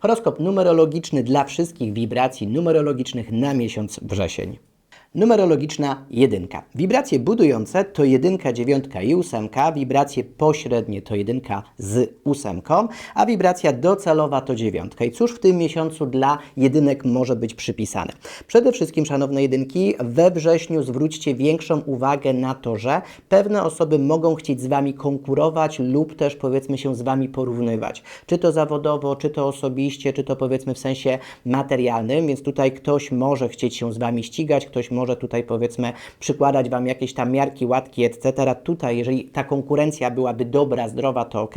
Horoskop numerologiczny dla wszystkich wibracji numerologicznych na miesiąc wrzesień. Numerologiczna jedynka. Wibracje budujące to jedynka, dziewiątka i ósemka, wibracje pośrednie to jedynka z ósemką, a wibracja docelowa to dziewiątka. I cóż w tym miesiącu dla jedynek może być przypisane? Przede wszystkim, szanowne jedynki, we wrześniu zwróćcie większą uwagę na to, że pewne osoby mogą chcieć z Wami konkurować lub też powiedzmy się z Wami porównywać. Czy to zawodowo, czy to osobiście, czy to powiedzmy w sensie materialnym, więc tutaj ktoś może chcieć się z Wami ścigać, ktoś może tutaj powiedzmy przykładać Wam jakieś tam miarki, łatki, etc. Tutaj, jeżeli ta konkurencja byłaby dobra, zdrowa, to ok,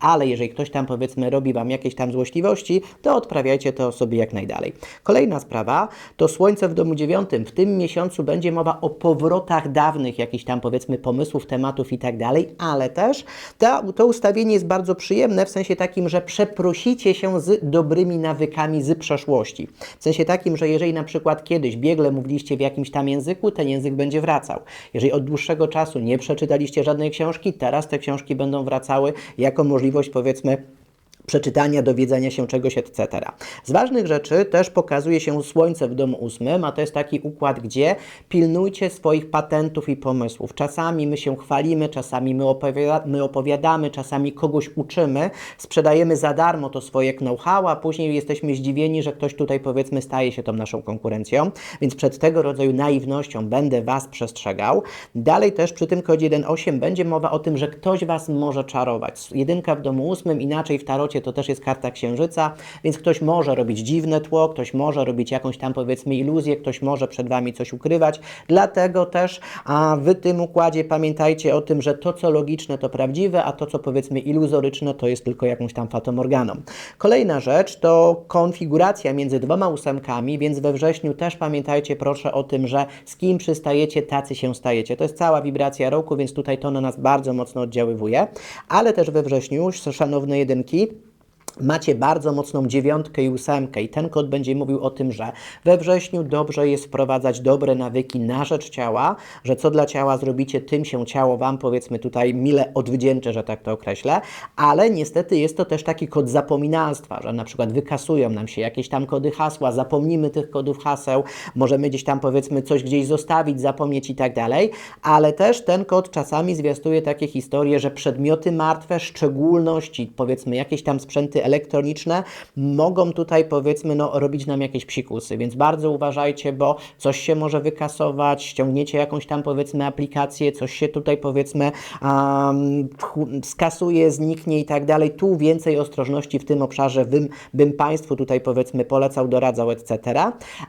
ale jeżeli ktoś tam powiedzmy robi Wam jakieś tam złośliwości, to odprawiajcie to sobie jak najdalej. Kolejna sprawa to Słońce w domu dziewiątym. W tym miesiącu będzie mowa o powrotach dawnych jakichś tam powiedzmy pomysłów, tematów i tak dalej, ale też ta, to ustawienie jest bardzo przyjemne w sensie takim, że przeprosicie się z dobrymi nawykami z przeszłości. W sensie takim, że jeżeli na przykład kiedyś biegle mówiliście w jakimś tam języku, ten język będzie wracał. Jeżeli od dłuższego czasu nie przeczytaliście żadnej książki, teraz te książki będą wracały jako możliwość powiedzmy przeczytania, dowiedzenia się czegoś, etc. Z ważnych rzeczy też pokazuje się Słońce w domu ósmym, a to jest taki układ, gdzie pilnujcie swoich patentów i pomysłów. Czasami my się chwalimy, czasami my, opowiada my opowiadamy, czasami kogoś uczymy, sprzedajemy za darmo to swoje know-how, a później jesteśmy zdziwieni, że ktoś tutaj powiedzmy staje się tą naszą konkurencją, więc przed tego rodzaju naiwnością będę Was przestrzegał. Dalej też przy tym kodzie 1.8 będzie mowa o tym, że ktoś Was może czarować. Jedynka w domu ósmym, inaczej w tarocie to też jest karta księżyca, więc ktoś może robić dziwne tło, ktoś może robić jakąś tam powiedzmy iluzję, ktoś może przed Wami coś ukrywać. Dlatego też a w tym układzie pamiętajcie o tym, że to co logiczne to prawdziwe, a to co powiedzmy iluzoryczne to jest tylko jakąś tam fatomorganą. Kolejna rzecz to konfiguracja między dwoma ósemkami, więc we wrześniu też pamiętajcie proszę o tym, że z kim przystajecie, tacy się stajecie. To jest cała wibracja roku, więc tutaj to na nas bardzo mocno oddziaływuje, ale też we wrześniu, szanowne jedynki, macie bardzo mocną dziewiątkę i ósemkę i ten kod będzie mówił o tym, że we wrześniu dobrze jest wprowadzać dobre nawyki na rzecz ciała, że co dla ciała zrobicie, tym się ciało Wam powiedzmy tutaj mile odwdzięczy, że tak to określę, ale niestety jest to też taki kod zapominalstwa, że na przykład wykasują nam się jakieś tam kody hasła, zapomnimy tych kodów haseł, możemy gdzieś tam powiedzmy coś gdzieś zostawić, zapomnieć i tak dalej, ale też ten kod czasami zwiastuje takie historie, że przedmioty martwe, szczególności powiedzmy jakieś tam sprzęty elektroniczne mogą tutaj powiedzmy no, robić nam jakieś psikusy, więc bardzo uważajcie, bo coś się może wykasować, ściągniecie jakąś tam powiedzmy aplikację, coś się tutaj powiedzmy um, skasuje, zniknie i tak dalej. Tu więcej ostrożności w tym obszarze bym, bym Państwu tutaj powiedzmy polecał, doradzał, etc.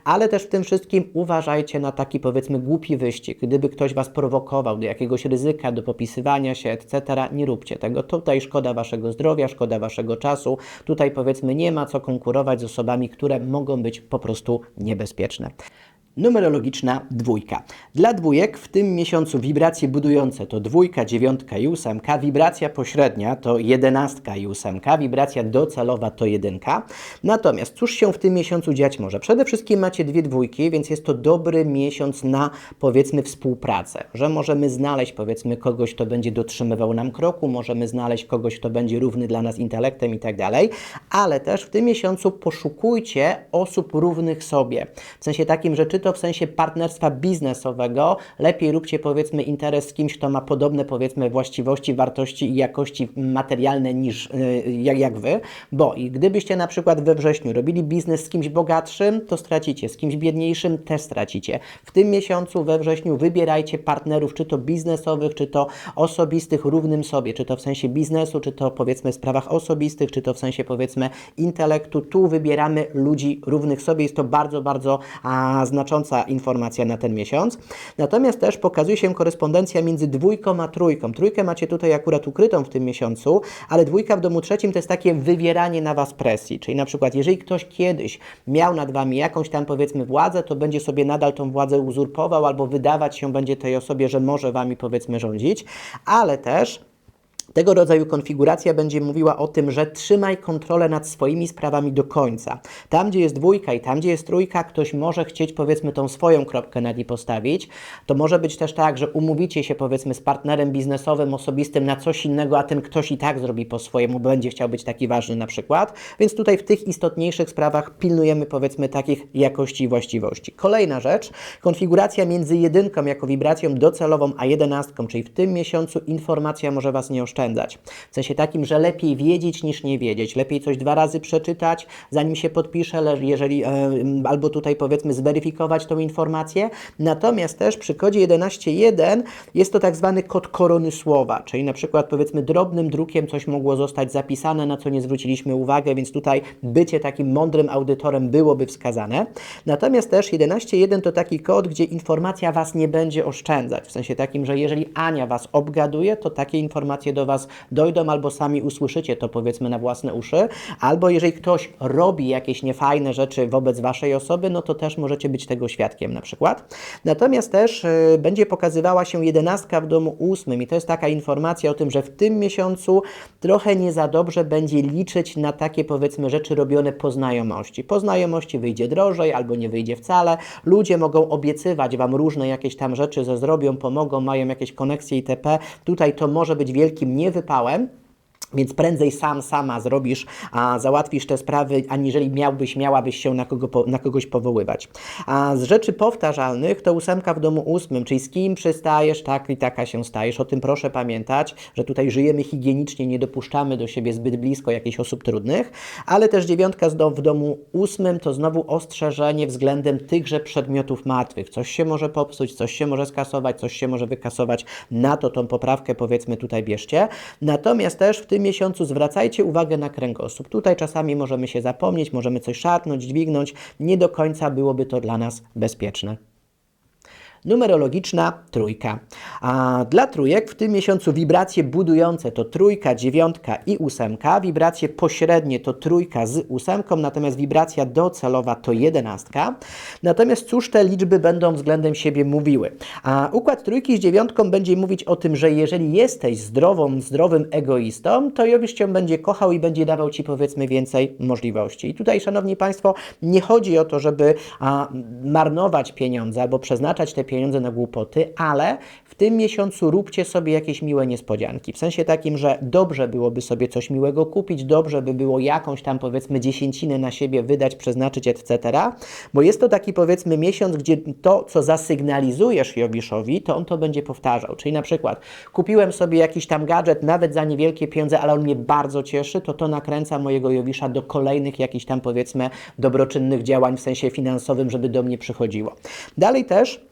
Ale też w tym wszystkim uważajcie na taki powiedzmy głupi wyścig. Gdyby ktoś Was prowokował do jakiegoś ryzyka, do popisywania się, etc., nie róbcie tego. Tutaj szkoda Waszego zdrowia, szkoda Waszego czasu, Tutaj powiedzmy nie ma co konkurować z osobami, które mogą być po prostu niebezpieczne. Numerologiczna dwójka. Dla dwójek w tym miesiącu wibracje budujące to dwójka, dziewiątka i ósemka, wibracja pośrednia to jedenastka i ósemka, wibracja docelowa to jedynka. Natomiast cóż się w tym miesiącu dziać może? Przede wszystkim macie dwie dwójki, więc jest to dobry miesiąc na powiedzmy współpracę, że możemy znaleźć powiedzmy kogoś, kto będzie dotrzymywał nam kroku, możemy znaleźć kogoś, kto będzie równy dla nas intelektem i tak dalej, ale też w tym miesiącu poszukujcie osób równych sobie. W sensie takim, że czy to w sensie partnerstwa biznesowego, lepiej róbcie powiedzmy interes z kimś, kto ma podobne powiedzmy właściwości, wartości i jakości materialne niż yy, jak, jak wy, bo i gdybyście na przykład we wrześniu robili biznes z kimś bogatszym, to stracicie, z kimś biedniejszym też stracicie. W tym miesiącu we wrześniu wybierajcie partnerów, czy to biznesowych, czy to osobistych równym sobie, czy to w sensie biznesu, czy to powiedzmy w sprawach osobistych, czy to w sensie powiedzmy intelektu. Tu wybieramy ludzi równych sobie. Jest to bardzo, bardzo a, znaczące znacząca informacja na ten miesiąc. Natomiast też pokazuje się korespondencja między dwójką a trójką. Trójkę macie tutaj akurat ukrytą w tym miesiącu, ale dwójka w domu trzecim to jest takie wywieranie na Was presji. Czyli na przykład, jeżeli ktoś kiedyś miał nad Wami jakąś tam powiedzmy władzę, to będzie sobie nadal tą władzę uzurpował albo wydawać się będzie tej osobie, że może Wami powiedzmy rządzić, ale też Tego rodzaju konfiguracja będzie mówiła o tym, że trzymaj kontrolę nad swoimi sprawami do końca. Tam, gdzie jest dwójka i tam, gdzie jest trójka, ktoś może chcieć, powiedzmy, tą swoją kropkę nad i postawić. To może być też tak, że umówicie się, powiedzmy, z partnerem biznesowym, osobistym na coś innego, a ten ktoś i tak zrobi po swojemu, będzie chciał być taki ważny na przykład. Więc tutaj w tych istotniejszych sprawach pilnujemy, powiedzmy, takich jakości i właściwości. Kolejna rzecz, konfiguracja między jedynką jako wibracją docelową, a jedenastką, czyli w tym miesiącu informacja może Was nie oszczędzać. W sensie takim, że lepiej wiedzieć niż nie wiedzieć. Lepiej coś dwa razy przeczytać, zanim się podpisze, jeżeli, e, albo tutaj powiedzmy zweryfikować tą informację. Natomiast też przy kodzie 11.1 jest to tak zwany kod korony słowa, czyli na przykład powiedzmy drobnym drukiem coś mogło zostać zapisane, na co nie zwróciliśmy uwagę, więc tutaj bycie takim mądrym audytorem byłoby wskazane. Natomiast też 11.1 to taki kod, gdzie informacja Was nie będzie oszczędzać. W sensie takim, że jeżeli Ania Was obgaduje, to takie informacje do Was dojdą albo sami usłyszycie to powiedzmy na własne uszy, albo jeżeli ktoś robi jakieś niefajne rzeczy wobec Waszej osoby, no to też możecie być tego świadkiem na przykład. Natomiast też y, będzie pokazywała się jedenastka w domu ósmym i to jest taka informacja o tym, że w tym miesiącu trochę nie za dobrze będzie liczyć na takie powiedzmy rzeczy robione po znajomości. Po znajomości wyjdzie drożej albo nie wyjdzie wcale. Ludzie mogą obiecywać Wam różne jakieś tam rzeczy, że zrobią, pomogą, mają jakieś koneksje itp. Tutaj to może być wielkim niewypałem. Więc prędzej sam, sama zrobisz, a załatwisz te sprawy, aniżeli miałbyś, miałabyś się na, kogo, na kogoś powoływać. A z rzeczy powtarzalnych to ósemka w domu ósmym, czyli z kim przystajesz, tak i taka się stajesz. O tym proszę pamiętać, że tutaj żyjemy higienicznie, nie dopuszczamy do siebie zbyt blisko jakichś osób trudnych, ale też dziewiątka w domu ósmym to znowu ostrzeżenie względem tychże przedmiotów martwych. Coś się może popsuć, coś się może skasować, coś się może wykasować. Na to tą poprawkę powiedzmy tutaj bierzcie. Natomiast też w tym miesiącu zwracajcie uwagę na kręgosłup. Tutaj czasami możemy się zapomnieć, możemy coś szarpnąć, dźwignąć. Nie do końca byłoby to dla nas bezpieczne. Numerologiczna trójka. A dla trójek w tym miesiącu wibracje budujące to trójka, dziewiątka i ósemka. Wibracje pośrednie to trójka z ósemką, natomiast wibracja docelowa to jedenastka. Natomiast cóż te liczby będą względem siebie mówiły? A układ trójki z dziewiątką będzie mówić o tym, że jeżeli jesteś zdrową, zdrowym egoistą, to Jowisz Cię będzie kochał i będzie dawał Ci powiedzmy więcej możliwości. I tutaj, Szanowni Państwo, nie chodzi o to, żeby a, marnować pieniądze albo przeznaczać te pieniądze na głupoty, ale w tym miesiącu róbcie sobie jakieś miłe niespodzianki. W sensie takim, że dobrze byłoby sobie coś miłego kupić, dobrze by było jakąś tam powiedzmy dziesięcinę na siebie wydać, przeznaczyć, etc. Bo jest to taki powiedzmy miesiąc, gdzie to, co zasygnalizujesz Jowiszowi, to on to będzie powtarzał. Czyli na przykład kupiłem sobie jakiś tam gadżet, nawet za niewielkie pieniądze, ale on mnie bardzo cieszy, to to nakręca mojego Jowisza do kolejnych jakichś tam powiedzmy dobroczynnych działań w sensie finansowym, żeby do mnie przychodziło. Dalej też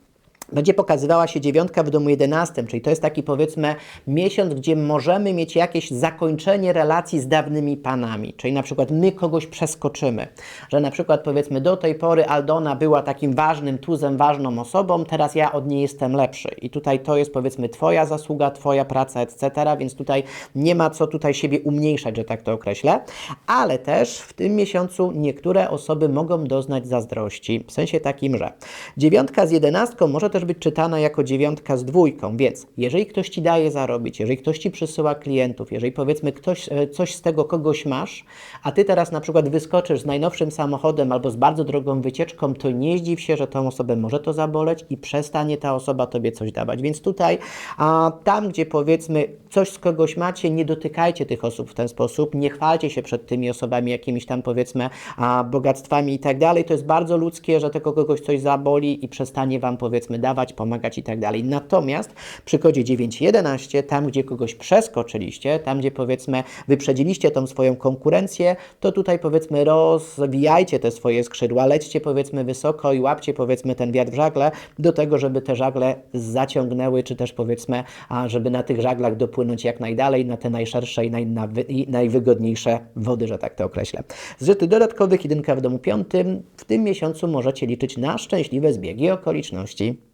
będzie pokazywała się dziewiątka w domu jedenastym, czyli to jest taki powiedzmy miesiąc, gdzie możemy mieć jakieś zakończenie relacji z dawnymi panami, czyli na przykład my kogoś przeskoczymy, że na przykład powiedzmy do tej pory Aldona była takim ważnym tuzem, ważną osobą, teraz ja od niej jestem lepszy. I tutaj to jest powiedzmy Twoja zasługa, Twoja praca, etc., więc tutaj nie ma co tutaj siebie umniejszać, że tak to określę, ale też w tym miesiącu niektóre osoby mogą doznać zazdrości, w sensie takim, że dziewiątka z jedenastką może też być czytana jako dziewiątka z dwójką, więc jeżeli ktoś Ci daje zarobić, jeżeli ktoś Ci przysyła klientów, jeżeli powiedzmy ktoś, e, coś z tego kogoś masz, a Ty teraz na przykład wyskoczysz z najnowszym samochodem albo z bardzo drogą wycieczką, to nie zdziw się, że tą osobę może to zaboleć i przestanie ta osoba Tobie coś dawać. Więc tutaj, a tam gdzie powiedzmy coś z kogoś macie, nie dotykajcie tych osób w ten sposób, nie chwalcie się przed tymi osobami jakimiś tam powiedzmy a, bogactwami i tak dalej. To jest bardzo ludzkie, że tego kogoś coś zaboli i przestanie Wam powiedzmy dawać, pomagać i tak dalej. Natomiast przy kodzie 911, tam gdzie kogoś przeskoczyliście, tam gdzie powiedzmy wyprzedziliście tą swoją konkurencję, to tutaj powiedzmy rozwijajcie te swoje skrzydła, lećcie powiedzmy wysoko i łapcie powiedzmy ten wiatr w żagle do tego, żeby te żagle zaciągnęły, czy też powiedzmy, a żeby na tych żaglach dopłynąć jak najdalej, na te najszersze i, naj, i najwygodniejsze wody, że tak to określę. Z dodatkowych, jedynka w domu piątym, w tym miesiącu możecie liczyć na szczęśliwe zbiegi okoliczności.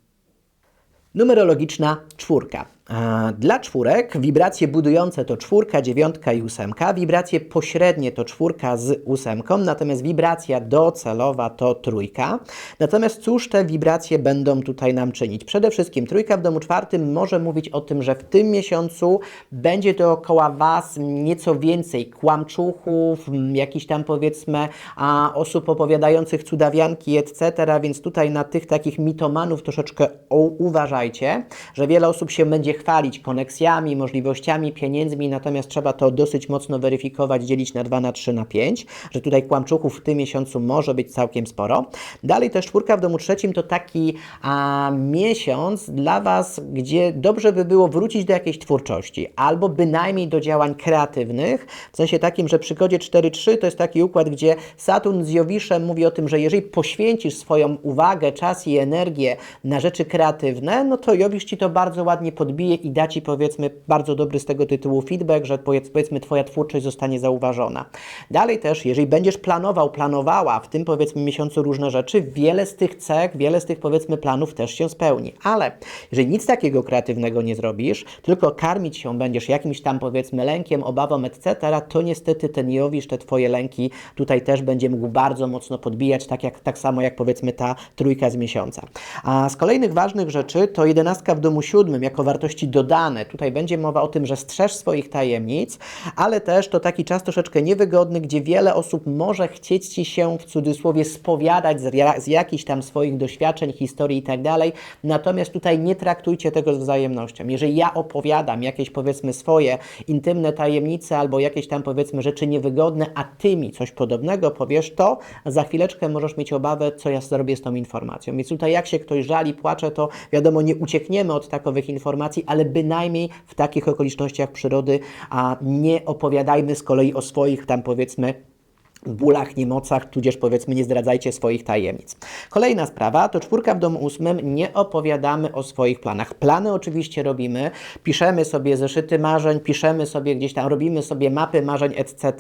Numerologiczna czwórka. Dla czwórek wibracje budujące to czwórka, dziewiątka i ósemka, wibracje pośrednie to czwórka z ósemką, natomiast wibracja docelowa to trójka. Natomiast cóż te wibracje będą tutaj nam czynić? Przede wszystkim trójka w domu czwartym może mówić o tym, że w tym miesiącu będzie dookoła Was nieco więcej kłamczuchów, jakichś tam powiedzmy a, osób opowiadających cudawianki, etc., więc tutaj na tych takich mitomanów troszeczkę uważajcie, że wiele osób się będzie chwalić koneksjami, możliwościami, pieniędzmi, natomiast trzeba to dosyć mocno weryfikować, dzielić na 2, na 3, na 5, że tutaj kłamczuchów w tym miesiącu może być całkiem sporo. Dalej też czwórka w domu trzecim to taki a, miesiąc dla Was, gdzie dobrze by było wrócić do jakiejś twórczości, albo bynajmniej do działań kreatywnych, w sensie takim, że przy kodzie 4-3 to jest taki układ, gdzie Saturn z Jowiszem mówi o tym, że jeżeli poświęcisz swoją uwagę, czas i energię na rzeczy kreatywne, no to Jowisz Ci to bardzo ładnie podbije i da Ci powiedzmy bardzo dobry z tego tytułu feedback, że powiedz- powiedzmy Twoja twórczość zostanie zauważona. Dalej też, jeżeli będziesz planował, planowała w tym powiedzmy miesiącu różne rzeczy, wiele z tych cech, wiele z tych powiedzmy planów też się spełni. Ale jeżeli nic takiego kreatywnego nie zrobisz, tylko karmić się będziesz jakimś tam powiedzmy lękiem, obawą, etc., to niestety ten Jowisz, te Twoje lęki tutaj też będzie mógł bardzo mocno podbijać, tak, jak, tak samo jak powiedzmy ta trójka z miesiąca. A z kolejnych ważnych rzeczy to jedenastka w domu siódmym jako wartości dodane. Tutaj będzie mowa o tym, że strzeż swoich tajemnic, ale też to taki czas troszeczkę niewygodny, gdzie wiele osób może chcieć Ci się w cudzysłowie spowiadać z, z jakichś tam swoich doświadczeń, historii i tak. Natomiast tutaj nie traktujcie tego z wzajemnością. Jeżeli ja opowiadam jakieś powiedzmy swoje intymne tajemnice albo jakieś tam powiedzmy rzeczy niewygodne, a Ty mi coś podobnego powiesz, to za chwileczkę możesz mieć obawę, co ja zrobię z tą informacją. Więc tutaj jak się ktoś żali, płacze, to wiadomo, nie uciekniemy od takowych informacji, ale bynajmniej w takich okolicznościach przyrody, a nie opowiadajmy z kolei o swoich tam powiedzmy bólach, niemocach, tudzież powiedzmy nie zdradzajcie swoich tajemnic. Kolejna sprawa to czwórka w domu ósmym, nie opowiadamy o swoich planach. Plany oczywiście robimy, piszemy sobie zeszyty marzeń, piszemy sobie gdzieś tam, robimy sobie mapy marzeń, etc.,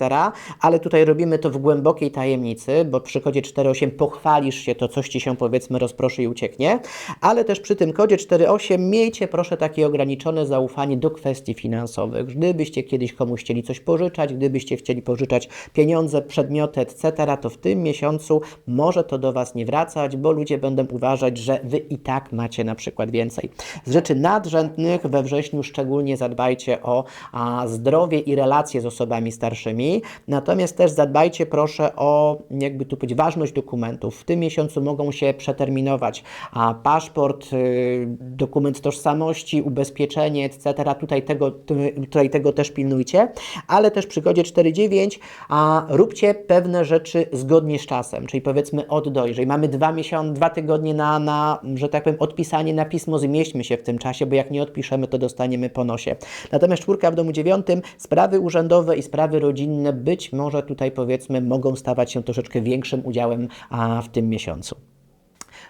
ale tutaj robimy to w głębokiej tajemnicy, bo przy kodzie 4.8 pochwalisz się, to coś Ci się powiedzmy rozproszy i ucieknie, ale też przy tym kodzie 4.8 miejcie proszę takie ograniczone zaufanie do kwestii finansowych. Gdybyście kiedyś komuś chcieli coś pożyczać, gdybyście chcieli pożyczać pieniądze, przedmioty, etc., to w tym miesiącu może to do Was nie wracać, bo ludzie będą uważać, że Wy i tak macie na przykład więcej. Z rzeczy nadrzędnych we wrześniu szczególnie zadbajcie o a, zdrowie i relacje z osobami starszymi, natomiast też zadbajcie proszę o, jakby tu powiedzieć, ważność dokumentów. W tym miesiącu mogą się przeterminować a, paszport, y, dokument tożsamości, ubezpieczenie, etc. Tutaj tego, tutaj tego też pilnujcie, ale też przy godzie 4.9 a, róbcie pewne rzeczy zgodnie z czasem, czyli powiedzmy od do. Jeżeli mamy dwa miesiące, dwa tygodnie na, na, że tak powiem, odpisanie na pismo, zmieśćmy się w tym czasie, bo jak nie odpiszemy, to dostaniemy po nosie. Natomiast czwórka w domu dziewiątym, sprawy urzędowe i sprawy rodzinne być może tutaj powiedzmy mogą stawać się troszeczkę większym udziałem a, w tym miesiącu.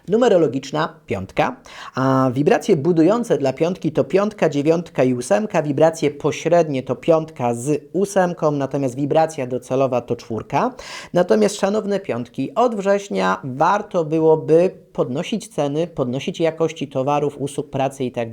Numerologiczna piątka, a wibracje budujące dla piątki to piątka, dziewiątka i ósemka, wibracje pośrednie to piątka z ósemką, natomiast wibracja docelowa to czwórka. Natomiast szanowne piątki, od września warto byłoby podnosić ceny, podnosić jakości towarów, usług, pracy i tak.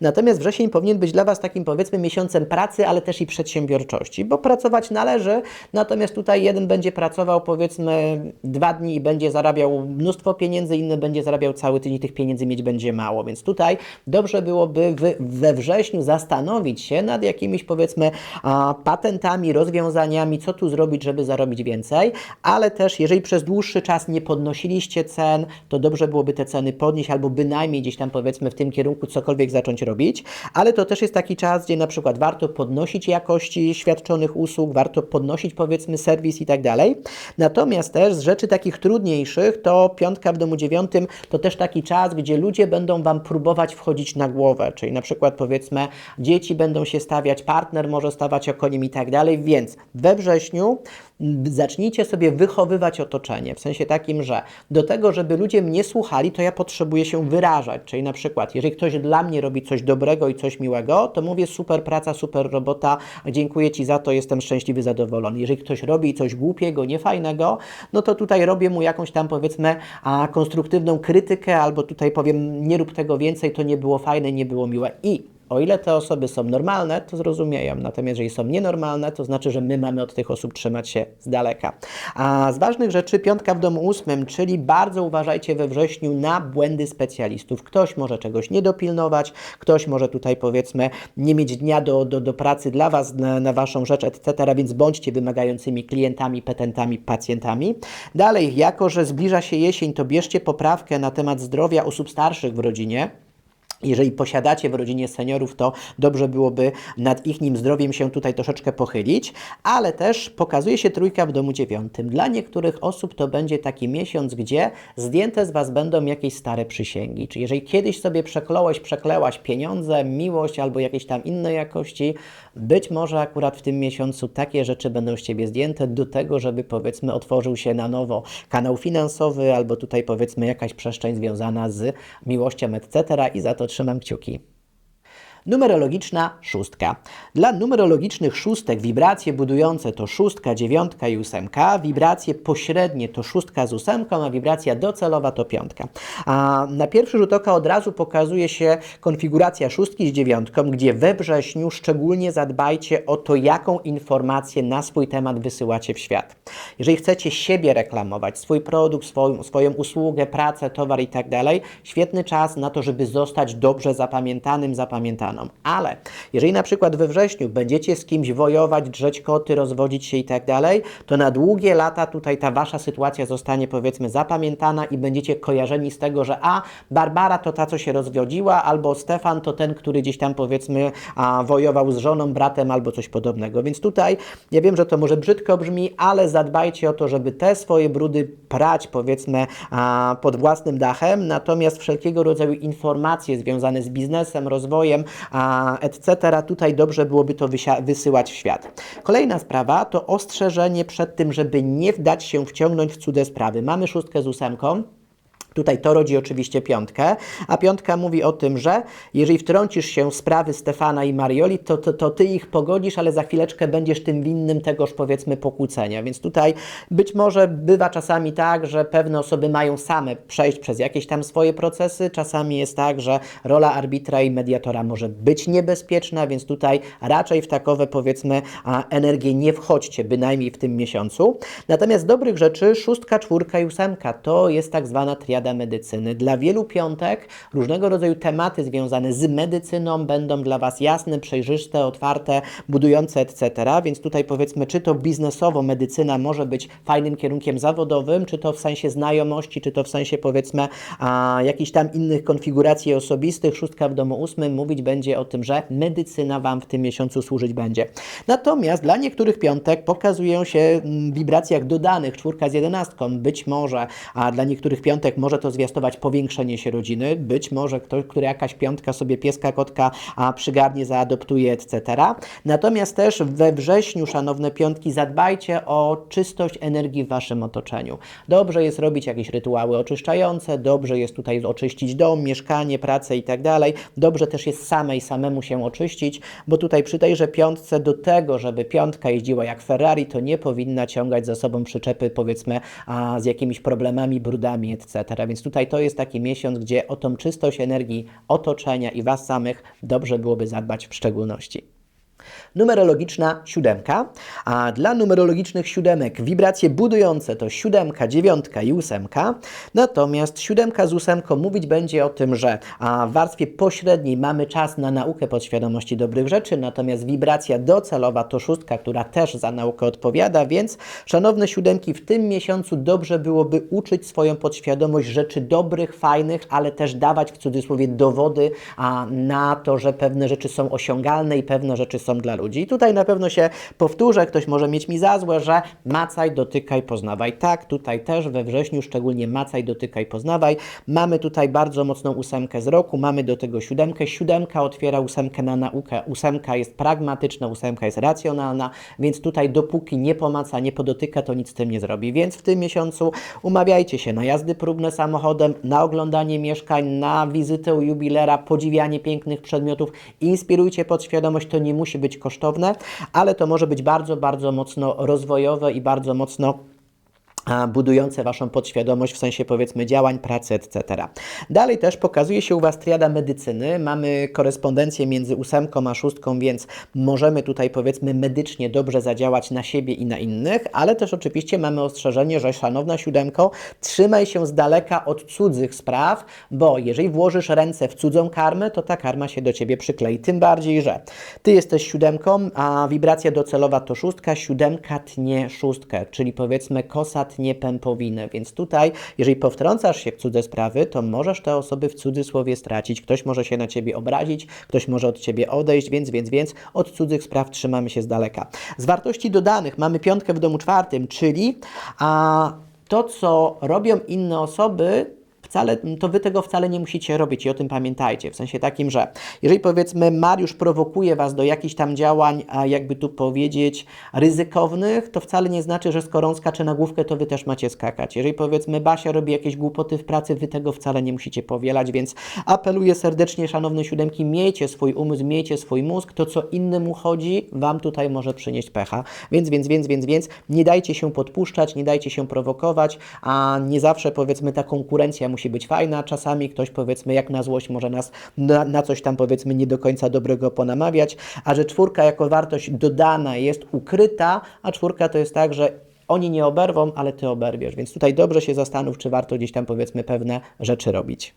Natomiast wrzesień powinien być dla Was takim powiedzmy miesiącem pracy, ale też i przedsiębiorczości, bo pracować należy, natomiast tutaj jeden będzie pracował powiedzmy dwa dni i będzie zarabiał mnóstwo pieniędzy, inny będzie zarabiał cały tydzień, tych pieniędzy mieć będzie mało, więc tutaj dobrze byłoby we wrześniu zastanowić się nad jakimiś powiedzmy patentami, rozwiązaniami, co tu zrobić, żeby zarobić więcej, ale też jeżeli przez dłuższy czas nie podnosiliście cen, to dobrze byłoby te ceny podnieść albo bynajmniej gdzieś tam powiedzmy w tym kierunku cokolwiek zacząć robić, ale to też jest taki czas, gdzie na przykład warto podnosić jakości świadczonych usług, warto podnosić powiedzmy serwis i tak dalej. Natomiast też z rzeczy takich trudniejszych, to piątka w domu dziewiątym to też taki czas, gdzie ludzie będą Wam próbować wchodzić na głowę, czyli na przykład powiedzmy dzieci będą się stawiać, partner może stawać okoniem i tak dalej, więc we wrześniu zacznijcie sobie wychowywać otoczenie, w sensie takim, że do tego, żeby ludzie mnie słuchali, to ja potrzebuję się wyrażać, czyli na przykład, jeżeli ktoś dla mnie robi coś dobrego i coś miłego, to mówię super praca, super robota, dziękuję Ci za to, jestem szczęśliwy, zadowolony. Jeżeli ktoś robi coś głupiego, niefajnego, no to tutaj robię mu jakąś tam powiedzmy a, konstruktywną krytykę, albo tutaj powiem, nie rób tego więcej, to nie było fajne, nie było miłe. I O ile te osoby są normalne, to zrozumieją, natomiast jeżeli są nienormalne, to znaczy, że my mamy od tych osób trzymać się z daleka. A z ważnych rzeczy piątka w domu ósmym, czyli bardzo uważajcie we wrześniu na błędy specjalistów. Ktoś może czegoś nie dopilnować, ktoś może tutaj powiedzmy nie mieć dnia do, do, do pracy dla Was, na, na Waszą rzecz, etc., więc bądźcie wymagającymi klientami, petentami, pacjentami. Dalej, jako że zbliża się jesień, to bierzcie poprawkę na temat zdrowia osób starszych w rodzinie. Jeżeli posiadacie w rodzinie seniorów, to dobrze byłoby nad ich nim zdrowiem się tutaj troszeczkę pochylić, ale też pokazuje się trójka w domu dziewiątym. Dla niektórych osób to będzie taki miesiąc, gdzie zdjęte z Was będą jakieś stare przysięgi. Czy jeżeli kiedyś sobie przekląłeś, przeklełaś pieniądze, miłość albo jakieś tam inne jakości, być może akurat w tym miesiącu takie rzeczy będą z Ciebie zdjęte do tego, żeby powiedzmy otworzył się na nowo kanał finansowy albo tutaj powiedzmy jakaś przestrzeń związana z miłością, etc. i za to trzymam kciuki. Numerologiczna szóstka. Dla numerologicznych szóstek wibracje budujące to szóstka, dziewiątka i ósemka, wibracje pośrednie to szóstka z ósemką, a wibracja docelowa to piątka. A na pierwszy rzut oka od razu pokazuje się konfiguracja szóstki z dziewiątką, gdzie we wrześniu szczególnie zadbajcie o to, jaką informację na swój temat wysyłacie w świat. Jeżeli chcecie siebie reklamować, swój produkt, swoją, swoją usługę, pracę, towar i tak świetny czas na to, żeby zostać dobrze zapamiętanym, zapamiętanym ale jeżeli na przykład we wrześniu będziecie z kimś wojować, drzeć koty, rozwodzić się i tak dalej, to na długie lata tutaj ta wasza sytuacja zostanie powiedzmy zapamiętana i będziecie kojarzeni z tego, że a Barbara to ta, co się rozwodziła, albo Stefan to ten, który gdzieś tam powiedzmy a, wojował z żoną, bratem albo coś podobnego. Więc tutaj ja wiem, że to może brzydko brzmi, ale zadbajcie o to, żeby te swoje brudy prać powiedzmy a, pod własnym dachem, natomiast wszelkiego rodzaju informacje związane z biznesem, rozwojem, etc. Tutaj dobrze byłoby to wysyłać w świat. Kolejna sprawa to ostrzeżenie przed tym, żeby nie wdać się wciągnąć w cudze sprawy. Mamy szóstkę z ósemką. Tutaj to rodzi oczywiście piątkę, a piątka mówi o tym, że jeżeli wtrącisz się w sprawy Stefana i Marioli, to, to, to ty ich pogodzisz, ale za chwileczkę będziesz tym winnym tegoż powiedzmy pokłócenia. Więc tutaj być może bywa czasami tak, że pewne osoby mają same przejść przez jakieś tam swoje procesy. Czasami jest tak, że rola arbitra i mediatora może być niebezpieczna, więc tutaj raczej w takowe powiedzmy energie nie wchodźcie, bynajmniej w tym miesiącu. Natomiast dobrych rzeczy szóstka, czwórka i ósemka to jest tak zwana triada medycyny. Dla wielu piątek różnego rodzaju tematy związane z medycyną będą dla Was jasne, przejrzyste, otwarte, budujące, etc. Więc tutaj powiedzmy, czy to biznesowo medycyna może być fajnym kierunkiem zawodowym, czy to w sensie znajomości, czy to w sensie powiedzmy a, jakichś tam innych konfiguracji osobistych. Szóstka w domu ósmym mówić będzie o tym, że medycyna Wam w tym miesiącu służyć będzie. Natomiast dla niektórych piątek pokazują się w wibracjach dodanych czwórka z jedenastką. Być może, a dla niektórych piątek może to zwiastować powiększenie się rodziny, być może ktoś, który jakaś piątka sobie pieska, kotka a przygarnie, zaadoptuje, etc. Natomiast też we wrześniu, szanowne piątki, zadbajcie o czystość energii w Waszym otoczeniu. Dobrze jest robić jakieś rytuały oczyszczające, dobrze jest tutaj oczyścić dom, mieszkanie, pracę i tak. Dobrze też jest samej, samemu się oczyścić, bo tutaj przy tejże piątce do tego, żeby piątka jeździła jak Ferrari, to nie powinna ciągać za sobą przyczepy, powiedzmy, a, z jakimiś problemami, brudami, etc. Więc tutaj to jest taki miesiąc, gdzie o tą czystość energii otoczenia i Was samych dobrze byłoby zadbać w szczególności. Numerologiczna siódemka, a dla numerologicznych siódemek wibracje budujące to siódemka, dziewiątka i ósemka. Natomiast siódemka z ósemką mówić będzie o tym, że w warstwie pośredniej mamy czas na naukę podświadomości dobrych rzeczy, natomiast wibracja docelowa to szóstka, która też za naukę odpowiada, więc szanowne siódemki, w tym miesiącu dobrze byłoby uczyć swoją podświadomość rzeczy dobrych, fajnych, ale też dawać w cudzysłowie dowody na to, że pewne rzeczy są osiągalne i pewne rzeczy są dla ludzi. I tutaj na pewno się powtórzę, ktoś może mieć mi za złe, że macaj, dotykaj, poznawaj. Tak, tutaj też we wrześniu szczególnie macaj, dotykaj, poznawaj. Mamy tutaj bardzo mocną ósemkę z roku, mamy do tego siódemkę. Siódemka otwiera ósemkę na naukę. Ósemka jest pragmatyczna, ósemka jest racjonalna, więc tutaj dopóki nie pomaca, nie podotyka, to nic z tym nie zrobi. Więc w tym miesiącu umawiajcie się na jazdy próbne samochodem, na oglądanie mieszkań, na wizytę jubilera, podziwianie pięknych przedmiotów. Inspirujcie podświadomość, to nie musi być kosztowne, ale to może być bardzo, bardzo mocno rozwojowe i bardzo mocno budujące Waszą podświadomość w sensie powiedzmy działań, pracy, etc. Dalej też pokazuje się u Was triada medycyny. Mamy korespondencję między ósemką a szóstką, więc możemy tutaj powiedzmy medycznie dobrze zadziałać na siebie i na innych, ale też oczywiście mamy ostrzeżenie, że szanowna siódemko, trzymaj się z daleka od cudzych spraw, bo jeżeli włożysz ręce w cudzą karmę, to ta karma się do Ciebie przyklei. Tym bardziej, że Ty jesteś siódemką, a wibracja docelowa to szóstka, siódemka tnie szóstkę, czyli powiedzmy kosa tnie pępowinę, więc tutaj, jeżeli powtrącasz się w cudze sprawy, to możesz te osoby w cudzysłowie stracić, ktoś może się na Ciebie obrazić, ktoś może od Ciebie odejść, więc, więc, więc od cudzych spraw trzymamy się z daleka. Z wartości dodanych mamy piątkę w domu czwartym, czyli a, to, co robią inne osoby, wcale, to wy tego wcale nie musicie robić i o tym pamiętajcie. W sensie takim, że jeżeli powiedzmy Mariusz prowokuje was do jakichś tam działań, a jakby tu powiedzieć, ryzykownych, to wcale nie znaczy, że skoro on skacze na główkę, to wy też macie skakać. Jeżeli powiedzmy Basia robi jakieś głupoty w pracy, wy tego wcale nie musicie powielać, więc apeluję serdecznie, szanowne siódemki, miejcie swój umysł, miejcie swój mózg, to co innemu chodzi, wam tutaj może przynieść pecha. Więc, więc, więc, więc, więc nie dajcie się podpuszczać, nie dajcie się prowokować, a nie zawsze powiedzmy ta konkurencja musi być fajna. Czasami ktoś powiedzmy jak na złość może nas na, na coś tam powiedzmy nie do końca dobrego ponamawiać, a że czwórka jako wartość dodana jest ukryta, a czwórka to jest tak, że oni nie oberwą, ale ty oberwiesz. Więc tutaj dobrze się zastanów, czy warto gdzieś tam powiedzmy pewne rzeczy robić.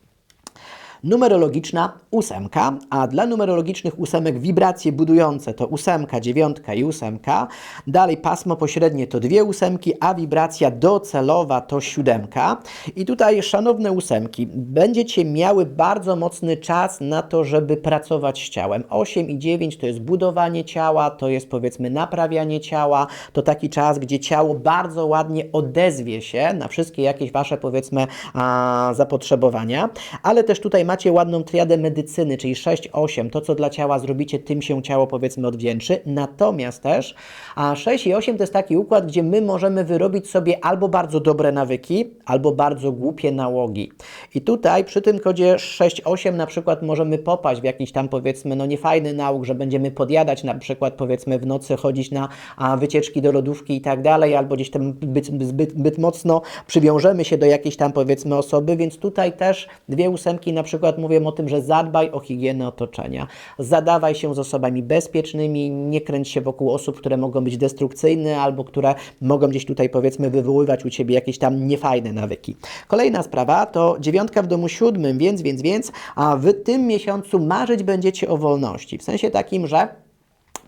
Numerologiczna ósemka, a dla numerologicznych ósemek wibracje budujące to ósemka, dziewiątka i ósemka. Dalej pasmo pośrednie to dwie ósemki, a wibracja docelowa to siódemka. I tutaj, szanowne ósemki, będziecie miały bardzo mocny czas na to, żeby pracować z ciałem. 8 i 9 to jest budowanie ciała, to jest powiedzmy naprawianie ciała, to taki czas, gdzie ciało bardzo ładnie odezwie się na wszystkie jakieś wasze powiedzmy a, zapotrzebowania, ale też tutaj macie ładną triadę medycyny, czyli 6-8, to co dla ciała zrobicie, tym się ciało powiedzmy odwdzięczy. Natomiast też a 6 i 8 to jest taki układ, gdzie my możemy wyrobić sobie albo bardzo dobre nawyki, albo bardzo głupie nałogi. I tutaj przy tym kodzie 6-8 na przykład możemy popaść w jakiś tam powiedzmy no niefajny nałóg, że będziemy podjadać na przykład powiedzmy w nocy chodzić na a, wycieczki do lodówki i tak dalej, albo gdzieś tam zbyt, zbyt, zbyt mocno przywiążemy się do jakiejś tam powiedzmy osoby, więc tutaj też dwie ósemki na przykład mówią o tym, że zadbaj o higienę otoczenia. Zadawaj się z osobami bezpiecznymi, nie kręć się wokół osób, które mogą być destrukcyjne albo które mogą gdzieś tutaj powiedzmy wywoływać u Ciebie jakieś tam niefajne nawyki. Kolejna sprawa to dziewiątka w domu siódmym, więc, więc, więc, a w tym miesiącu marzyć będziecie o wolności. W sensie takim, że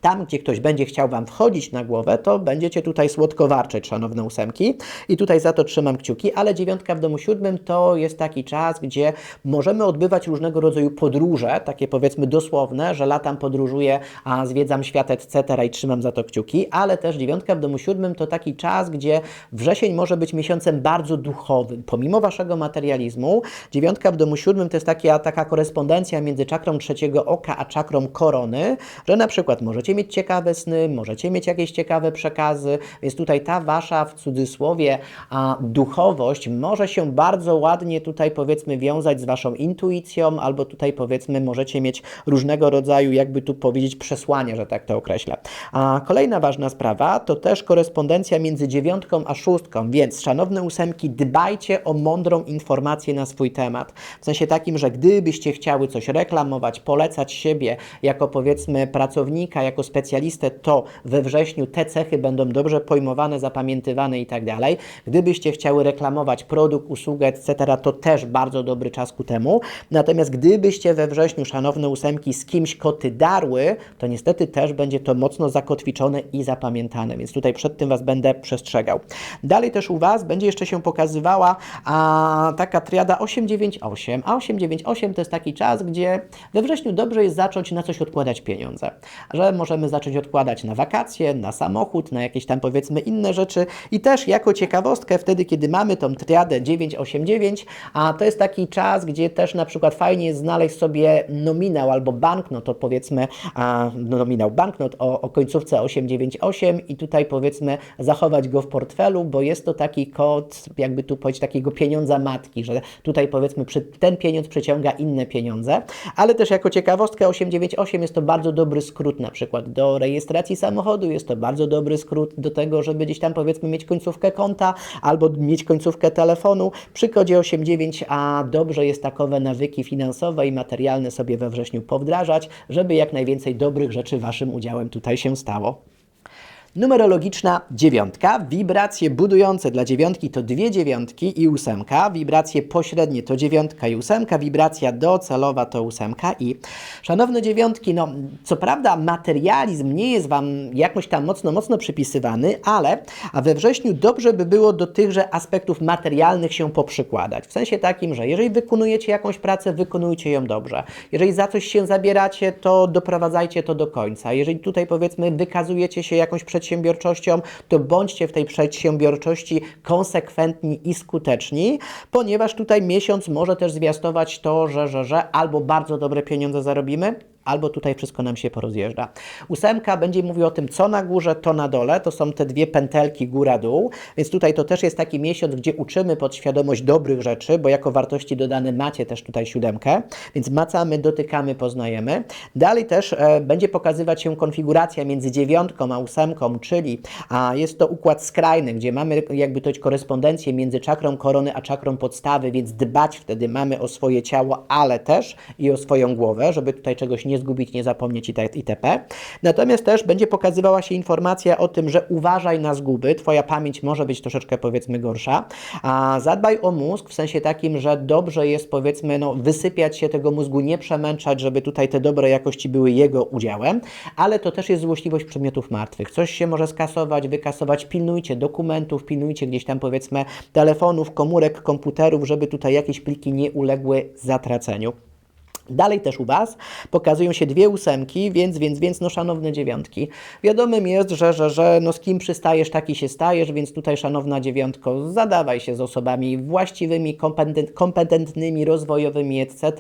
tam, gdzie ktoś będzie chciał Wam wchodzić na głowę, to będziecie tutaj słodko warczeć, szanowne ósemki. I tutaj za to trzymam kciuki, ale dziewiątka w domu siódmym to jest taki czas, gdzie możemy odbywać różnego rodzaju podróże, takie powiedzmy dosłowne, że latam, podróżuję, a zwiedzam świat, etc. i trzymam za to kciuki, ale też dziewiątka w domu siódmym to taki czas, gdzie wrzesień może być miesiącem bardzo duchowym. Pomimo Waszego materializmu, dziewiątka w domu siódmym to jest taka, taka korespondencja między czakrą trzeciego oka a czakrą korony, że na przykład możecie mieć ciekawe sny, możecie mieć jakieś ciekawe przekazy, więc tutaj ta wasza w cudzysłowie a, duchowość może się bardzo ładnie tutaj powiedzmy wiązać z waszą intuicją, albo tutaj powiedzmy możecie mieć różnego rodzaju, jakby tu powiedzieć, przesłania, że tak to określę. A kolejna ważna sprawa to też korespondencja między dziewiątką a szóstką, więc szanowne ósemki, dbajcie o mądrą informację na swój temat. W sensie takim, że gdybyście chciały coś reklamować, polecać siebie jako powiedzmy pracownika, jako specjalistę, to we wrześniu te cechy będą dobrze pojmowane, zapamiętywane i tak dalej. Gdybyście chciały reklamować produkt, usługę, etc., to też bardzo dobry czas ku temu. Natomiast gdybyście we wrześniu, szanowne ósemki, z kimś koty darły, to niestety też będzie to mocno zakotwiczone i zapamiętane, więc tutaj przed tym Was będę przestrzegał. Dalej też u Was będzie jeszcze się pokazywała a, taka triada 898, a 898 to jest taki czas, gdzie we wrześniu dobrze jest zacząć na coś odkładać pieniądze, że możemy zacząć odkładać na wakacje, na samochód, na jakieś tam powiedzmy inne rzeczy. I też jako ciekawostkę wtedy, kiedy mamy tą triadę 989, a to jest taki czas, gdzie też na przykład fajnie jest znaleźć sobie nominał albo banknot, powiedzmy a, nominał banknot o, o końcówce 898 i tutaj powiedzmy zachować go w portfelu, bo jest to taki kod, jakby tu powiedzieć, takiego pieniądza matki, że tutaj powiedzmy ten pieniądz przyciąga inne pieniądze, ale też jako ciekawostkę 898 jest to bardzo dobry skrót na przykład przykład do rejestracji samochodu. Jest to bardzo dobry skrót do tego, żeby gdzieś tam powiedzmy mieć końcówkę konta albo mieć końcówkę telefonu. Przy kodzie 89, a dobrze jest takowe nawyki finansowe i materialne sobie we wrześniu powdrażać, żeby jak najwięcej dobrych rzeczy Waszym udziałem tutaj się stało. Numerologiczna dziewiątka. Wibracje budujące dla dziewiątki to dwie dziewiątki i ósemka. Wibracje pośrednie to dziewiątka i ósemka. Wibracja docelowa to ósemka i szanowne dziewiątki, no co prawda materializm nie jest Wam jakoś tam mocno, mocno przypisywany, ale a we wrześniu dobrze by było do tychże aspektów materialnych się poprzykładać. W sensie takim, że jeżeli wykonujecie jakąś pracę, wykonujcie ją dobrze. Jeżeli za coś się zabieracie, to doprowadzajcie to do końca. Jeżeli tutaj powiedzmy wykazujecie się jakąś przedsiębiorczością, to bądźcie w tej przedsiębiorczości konsekwentni i skuteczni, ponieważ tutaj miesiąc może też zwiastować to, że, że, że albo bardzo dobre pieniądze zarobimy, albo tutaj wszystko nam się porozjeżdża. Ósemka będzie mówił o tym, co na górze, to na dole. To są te dwie pętelki góra-dół, więc tutaj to też jest taki miesiąc, gdzie uczymy podświadomość dobrych rzeczy, bo jako wartości dodane macie też tutaj siódemkę, więc macamy, dotykamy, poznajemy. Dalej też e, będzie pokazywać się konfiguracja między dziewiątką a ósemką, czyli a jest to układ skrajny, gdzie mamy jakby to korespondencję między czakrą korony a czakrą podstawy, więc dbać wtedy mamy o swoje ciało, ale też i o swoją głowę, żeby tutaj czegoś nie zgubić, nie zapomnieć itp. Natomiast też będzie pokazywała się informacja o tym, że uważaj na zguby, Twoja pamięć może być troszeczkę powiedzmy gorsza, a zadbaj o mózg w sensie takim, że dobrze jest powiedzmy no, wysypiać się tego mózgu, nie przemęczać, żeby tutaj te dobre jakości były jego udziałem, ale to też jest złośliwość przedmiotów martwych. Coś się może skasować, wykasować, pilnujcie dokumentów, pilnujcie gdzieś tam powiedzmy telefonów, komórek, komputerów, żeby tutaj jakieś pliki nie uległy zatraceniu. Dalej też u Was pokazują się dwie ósemki, więc, więc, więc, no szanowne dziewiątki. Wiadomym jest, że, że, że no z kim przystajesz, taki się stajesz, więc tutaj szanowna dziewiątko, zadawaj się z osobami właściwymi, kompetent, kompetentnymi, rozwojowymi, etc.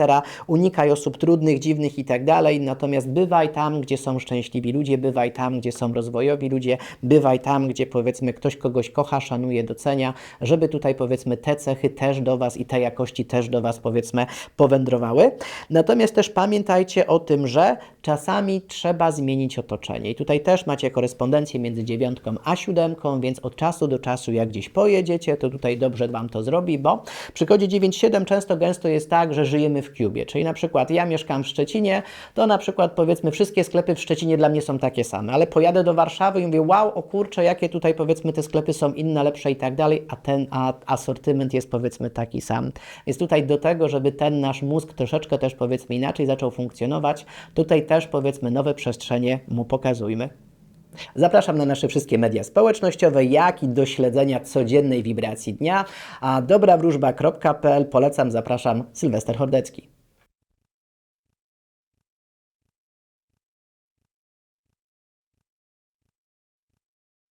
Unikaj osób trudnych, dziwnych i tak dalej, natomiast bywaj tam, gdzie są szczęśliwi ludzie, bywaj tam, gdzie są rozwojowi ludzie, bywaj tam, gdzie powiedzmy ktoś kogoś kocha, szanuje, docenia, żeby tutaj powiedzmy te cechy też do Was i te jakości też do Was powiedzmy powędrowały. Natomiast też pamiętajcie o tym, że czasami trzeba zmienić otoczenie. I tutaj też macie korespondencję między dziewiątką a siódemką, więc od czasu do czasu, jak gdzieś pojedziecie, to tutaj dobrze Wam to zrobi, bo przy kodzie 9.7 często gęsto jest tak, że żyjemy w kubie. Czyli na przykład ja mieszkam w Szczecinie, to na przykład powiedzmy wszystkie sklepy w Szczecinie dla mnie są takie same, ale pojadę do Warszawy i mówię, wow, o kurczę, jakie tutaj powiedzmy te sklepy są inne, lepsze i tak dalej, a ten a asortyment jest powiedzmy taki sam. Więc tutaj do tego, żeby ten nasz mózg troszeczkę też powiedzmy inaczej zaczął funkcjonować, tutaj też powiedzmy nowe przestrzenie mu pokazujmy. Zapraszam na nasze wszystkie media społecznościowe, jak i do śledzenia codziennej wibracji dnia. A dobrawróżba.pl polecam, zapraszam, Sylwester Hordecki.